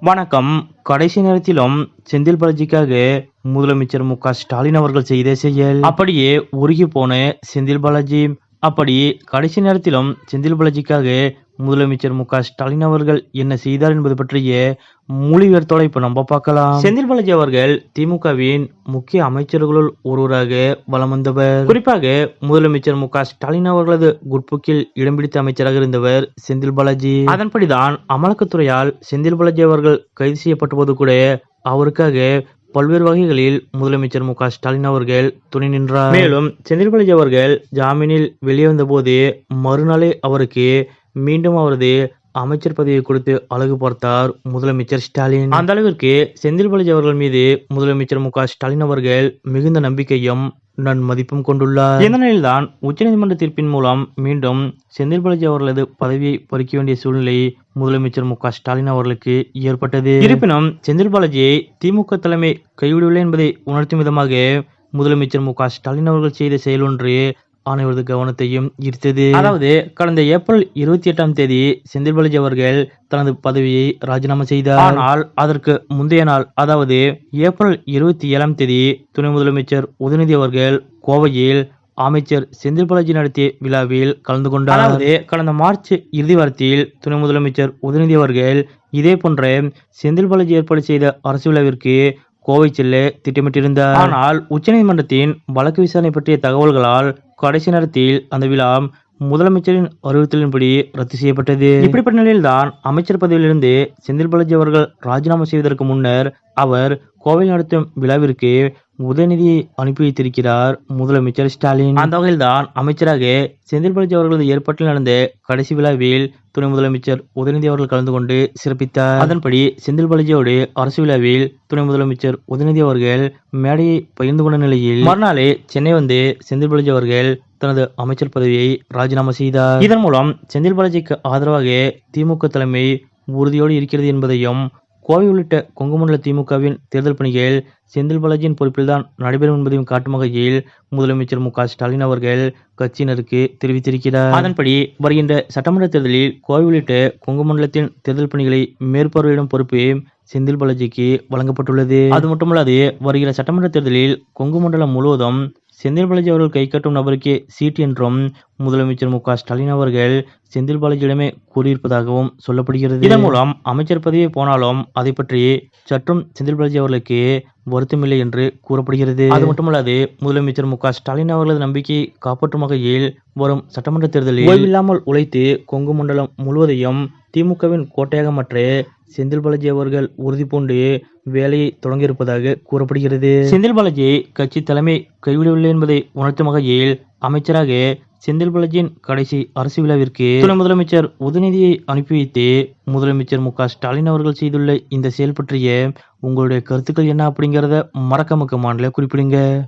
வணக்கம். கடைசி நேரத்திலும் செந்தில் பாலாஜிக்காக முதலமைச்சர் மு ஸ்டாலின் அவர்கள் செய்த செயல். அப்படியே உருகி போன செந்தில் பாலாஜி அப்படி கடைசி நேரத்திலும் செந்தில் பாலாஜிக்காக முதலமைச்சர் மு க ஸ்டாலின் அவர்கள் என்ன செய்தார் என்பது பற்றிய முழு தொலை இப்ப நம்ம பார்க்கலாம். செந்தில் பாலாஜி அவர்கள் திமுகவின் முக்கிய அமைச்சர்களுள் ஒருவராக வலம் வந்தவர். குறிப்பாக முதலமைச்சர் மு க ஸ்டாலின் அவர்களது குட்புக்கில் இடம் பிடித்த அமைச்சராக இருந்தவர் செந்தில் பாலாஜி. அதன்படிதான் அமலாக்கத்துறையால் செந்தில் பாலாஜி அவர்கள் கைது செய்யப்பட்ட போது கூட அவருக்காக பல்வேறு வகைகளில் முதலமைச்சர் மு க ஸ்டாலின் அவர்கள் துணை நின்றார். மேலும் செந்தில் பாலாஜி அவர்கள் ஜாமீனில் வெளியே வந்தபோது மறுநாளே அவருக்கு மீண்டும் அவரது அமைச்சர் பதவியை கொடுத்து அழகு பார்த்தார் முதலமைச்சர் ஸ்டாலின். அந்த அளவிற்கு செந்தில் பாலாஜி அவர்கள் மீது முதலமைச்சர் மு ஸ்டாலின் அவர்கள் மிகுந்த நம்பிக்கையும் நன்மதிப்பும் கொண்டுள்ளார். இந்த நிலையில்தான் உச்சநீதிமன்ற தீர்ப்பின் மூலம் மீண்டும் செந்தில் பாலாஜி அவர்களது பதவியை பறிக்க வேண்டிய சூழ்நிலை முதலமைச்சர் மு ஸ்டாலின் அவர்களுக்கு ஏற்பட்டது. இருப்பினும் செந்தில் பாலாஜியை திமுக தலைமை கைவிடவில்லை என்பதை உணர்த்தும் விதமாக முதலமைச்சர் மு ஸ்டாலின் அவர்கள் செய்த செயல் ஒன்று அனைவரது கவனத்தையும் ஈர்த்தது. அதாவது கடந்த ஏப்ரல் இருபத்தி எட்டாம் தேதி செந்தில் பாலாஜி அவர்கள் தனது பதவியை ராஜினாமா செய்தார். ஆனால் அதற்கு முந்தைய நாள் அதாவது ஏப்ரல் இருபத்தி ஏழாம் தேதி துணை முதலமைச்சர் உதயநிதி அவர்கள் கோவையில் அமைச்சர் செந்தில் பாலாஜி நடத்திய விழாவில் கலந்து கொண்டார். அதாவது கடந்த மார்ச் இறுதி வாரத்தில் துணை முதலமைச்சர் உதயநிதி அவர்கள் இதே போன்ற செந்தில் பாலாஜி ஏற்பாடு செய்த அரசு விழாவிற்கு கோவை செல்ல திட்டமிட்டிருந்தார். ஆனால் உச்சநீதிமன்றத்தின் வழக்கு விசாரணை பற்றிய தகவல்களால் கடைசி நேரத்தில் அந்த விழா முதலமைச்சரின் அறிவுறுத்தலின்படி ரத்து செய்யப்பட்டது. இப்படிப்பட்ட நிலையில்தான் அமைச்சர் பதவியிலிருந்து செந்தில் பாலாஜி அவர்கள் ராஜினாமா செய்வதற்கு முன்னர் அவர் கோவில் நடத்தும் விழாவிற்கு உதயநிதியை அனுப்பி வைத்திருக்கிறார் முதலமைச்சர் ஸ்டாலின். அந்த வகையில்தான் அமைச்சராக செந்தில் பாலாஜி அவர்களது ஏற்பாட்டில் நடந்த கடைசி விழாவில் துணை முதலமைச்சர் உதயநிதி அவர்கள் கலந்து கொண்டு சிறப்பித்தார். அதன்படி செந்தில் பாலாஜியோடு அரசு விழாவில் துணை முதலமைச்சர் உதயநிதி அவர்கள் மேடையை பகிர்ந்து கொண்ட நிலையில் மறுநாளே சென்னை வந்து செந்தில் பாலாஜி அவர்கள் தனது அமைச்சர் பதவியை ராஜினாமா செய்தார். இதன் மூலம் செந்தில் பாலாஜிக்கு ஆதரவாக திமுக தலைமை உறுதியோடு இருக்கிறது என்பதையும் கோவை உள்ளிட்ட கொங்கு மண்டல திமுகவின் தேர்தல் பணிகள் செந்தில் பாலாஜியின் பொறுப்பில்தான் நடைபெறும் என்பதையும் காட்டும் வகையில் முதலமைச்சர் மு ஸ்டாலின் அவர்கள் கட்சியினருக்கு தெரிவித்திருக்கிறார். அதன்படி வருகின்ற சட்டமன்ற தேர்தலில் கோவை உள்ளிட்ட கொங்கு மண்டலத்தின் தேர்தல் பணிகளை மேற்பார்வையிடும் பொறுப்பு செந்தில் பாலாஜிக்கு வழங்கப்பட்டுள்ளது. அது மட்டுமல்லாது வருகிற சட்டமன்ற தேர்தலில் கொங்கு மண்டலம் முழுவதும் செந்தில் பாலாஜி அவர்கள் கை கட்டும் நபருக்கே சீட் என்றும் முதலமைச்சர் மு க ஸ்டாலின் அவர்கள் செந்தில் பாலாஜியிடமே கூறியிருப்பதாகவும் சொல்லப்படுகிறது. இதன் மூலம் அமைச்சர் பதவி போனாலும் அதை பற்றி சற்றும் செந்தில் பாலாஜி அவர்களுக்கு வருத்தமில்லை என்று கூறப்படுகிறது. அது மட்டுமல்லாது முதலமைச்சர் மு க ஸ்டாலின் அவர்களது நம்பிக்கையை காப்பாற்றும் வகையில் வரும் சட்டமன்ற தேர்தலில் ஓய்வில்லாமல் உழைத்து கொங்கு மண்டலம் முழுவதையும் திமுகவின் கோட்டையாக மாற்ற செந்தில் பாலாஜி அவர்கள் உறுதி பூண்டு வேலையை தொடங்கியிருப்பதாக கூறப்படுகிறது. செந்தில் பாலாஜி கட்சி தலைமை கைவிடவில்லை என்பதை உணர்த்தும் வகையில் அமைச்சராக செந்தில் பாலாஜியின் கடைசி அரசு விழாவிற்கு துணை முதலமைச்சர் உதயநிதியை அனுப்பி வைத்து முதலமைச்சர் மு ஸ்டாலின் அவர்கள் செய்துள்ள இந்த செயல் பற்றிய உங்களுடைய கருத்துக்கள் என்ன அப்படிங்கிறத மறக்கமுக்க மாநில குறிப்பிடுங்க.